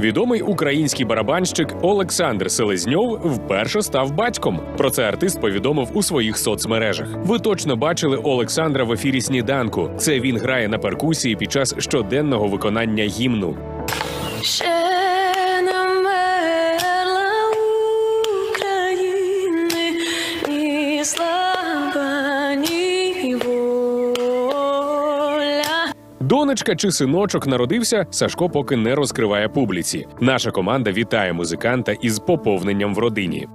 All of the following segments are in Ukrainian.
Відомий український барабанщик Олександр Селезньов вперше став батьком. Про це артист повідомив у своїх соцмережах. Ви точно бачили Олександра в ефірі сніданку. Це він грає на перкусії під час щоденного виконання гімну. Ще Донечка чи синочок народився, Сашко поки не розкриває публіці. Наша команда вітає музиканта із поповненням в родині.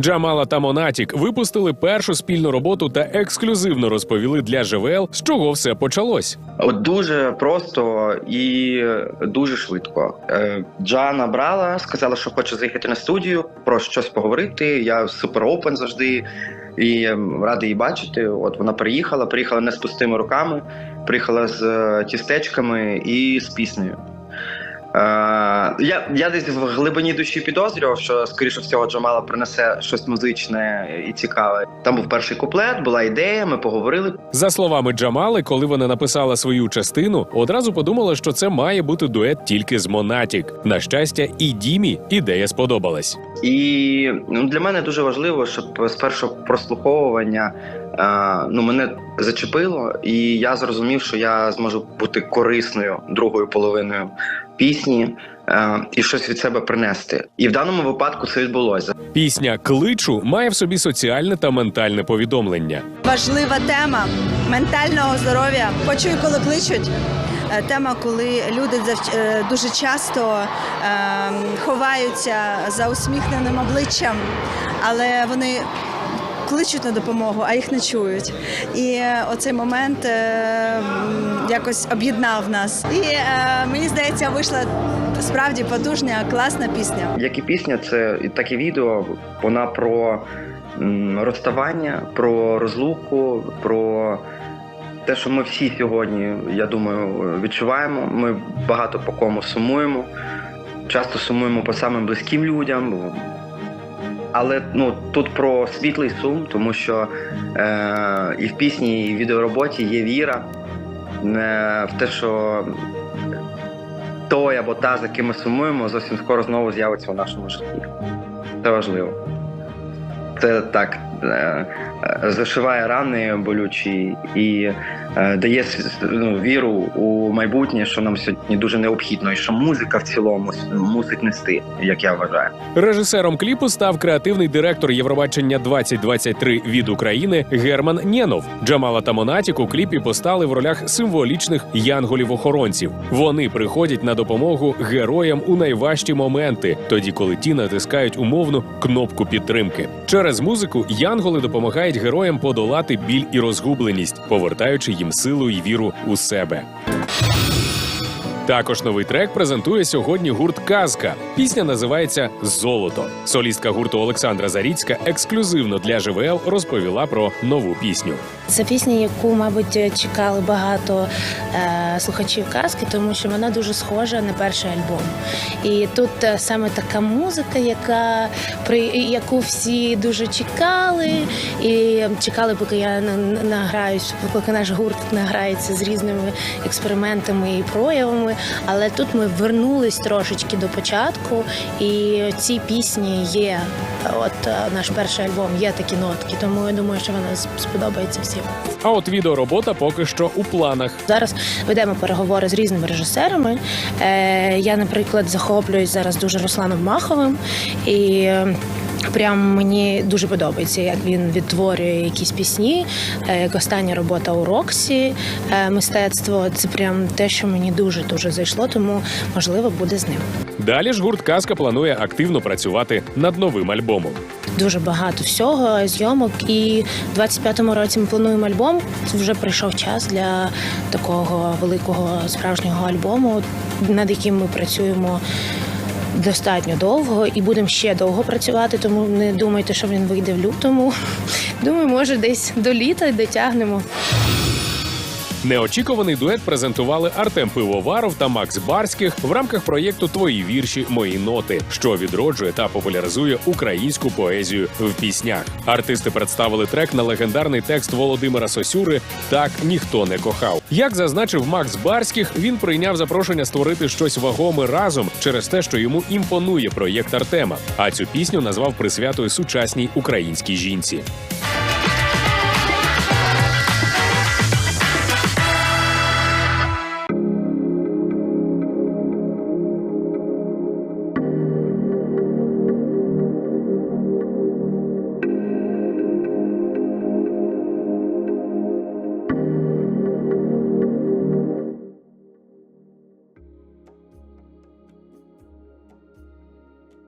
Джамала та Монатік випустили першу спільну роботу та ексклюзивно розповіли для ЖВЛ, з чого все почалось. От дуже просто і дуже швидко. Е, Джана брала, сказала, що хоче заїхати на студію, про щось поговорити. Я супер опен завжди і радий її бачити. От вона приїхала, приїхала не з пустими руками, приїхала з е, тістечками і з піснею. Е, я, я десь в глибині душі підозрював, що скоріше всього Джамала принесе щось музичне і цікаве. Там був перший куплет, була ідея, ми поговорили. За словами Джамали, коли вона написала свою частину, одразу подумала, що це має бути дует тільки з Монатік. На щастя, і Дімі ідея сподобалась. І ну, для мене дуже важливо, щоб з першого прослуховування е, ну, мене зачепило, і я зрозумів, що я зможу бути корисною другою половиною пісні е, і щось від себе принести. І в даному випадку це відбулося. Пісня Кличу має в собі соціальне та ментальне повідомлення. важлива тема ментального здоров'я. Почуй, коли кличуть. Е, Тема, коли люди е, дуже часто е, ховаються за усміхненим обличчям, але вони кличуть на допомогу, а їх не чують. І е, оцей момент е, якось об'єднав нас. І е, мені здається, вийшла справді потужна, класна пісня. Як і пісня, це так і відео. Вона про розставання, про розлуку, про те, що ми всі сьогодні, я думаю, відчуваємо. Ми багато по кому сумуємо. Часто сумуємо по самим близьким людям. Але ну тут про світлий сум, тому що е, і в пісні, і в відеороботі є віра е, в те, що той або та, за ким ми сумуємо, зовсім скоро знову з'явиться в нашому житті. Це важливо. Це так е, зашиває рани болючі і е, дає ну, віру у майбутнє, що нам сьогодні дуже необхідно, і що музика в цілому мусить нести, як я вважаю. Режисером кліпу став креативний директор Євробачення 2023 від України Герман Нєнов. Джамала та Монатік у кліпі постали в ролях символічних янголів-охоронців. Вони приходять на допомогу героям у найважчі моменти, тоді коли ті натискають умовну кнопку підтримки. Через музику янголи допомагають героям подолати біль і розгубленість, повертаючи їм силу і віру у себе. Також новий трек презентує сьогодні гурт Казка. Пісня називається Золото. Солістка гурту Олександра Заріцька ексклюзивно для ЖВЛ розповіла про нову пісню. Це пісня, яку, мабуть, чекали багато е, слухачів казки, тому що вона дуже схожа на перший альбом. І тут е, саме така музика, яка при яку всі дуже чекали, і чекали, поки я на- на- награюсь, поки наш гурт награється з різними експериментами і проявами. Але тут ми вернулись трошечки до початку, і в цій пісні є от е, наш перший альбом, є такі нотки. Тому я думаю, що вона сподобається всім. А от відеоробота поки що у планах. Зараз ведемо переговори з різними режисерами. Е, я, наприклад, захоплююсь зараз дуже Русланом Маховим і. Прям мені дуже подобається, як він відтворює якісь пісні, е, як остання робота у Роксі, е, мистецтво. Це прям те, що мені дуже дуже зайшло, тому можливо буде з ним. Далі ж гурт Казка планує активно працювати над новим альбомом. Дуже багато всього зйомок. І в 25-му році ми плануємо альбом. Вже прийшов час для такого великого справжнього альбому, над яким ми працюємо. Достатньо довго і будемо ще довго працювати, тому не думайте, що він вийде в лютому. Думаю, може, десь до літа дотягнемо. Неочікуваний дует презентували Артем Пивоваров та Макс Барських в рамках проєкту Твої вірші, мої ноти, що відроджує та популяризує українську поезію в піснях. Артисти представили трек на легендарний текст Володимира Сосюри Так ніхто не кохав. Як зазначив Макс Барських, він прийняв запрошення створити щось вагоме разом через те, що йому імпонує проєкт Артема. А цю пісню назвав присвятою сучасній українській жінці.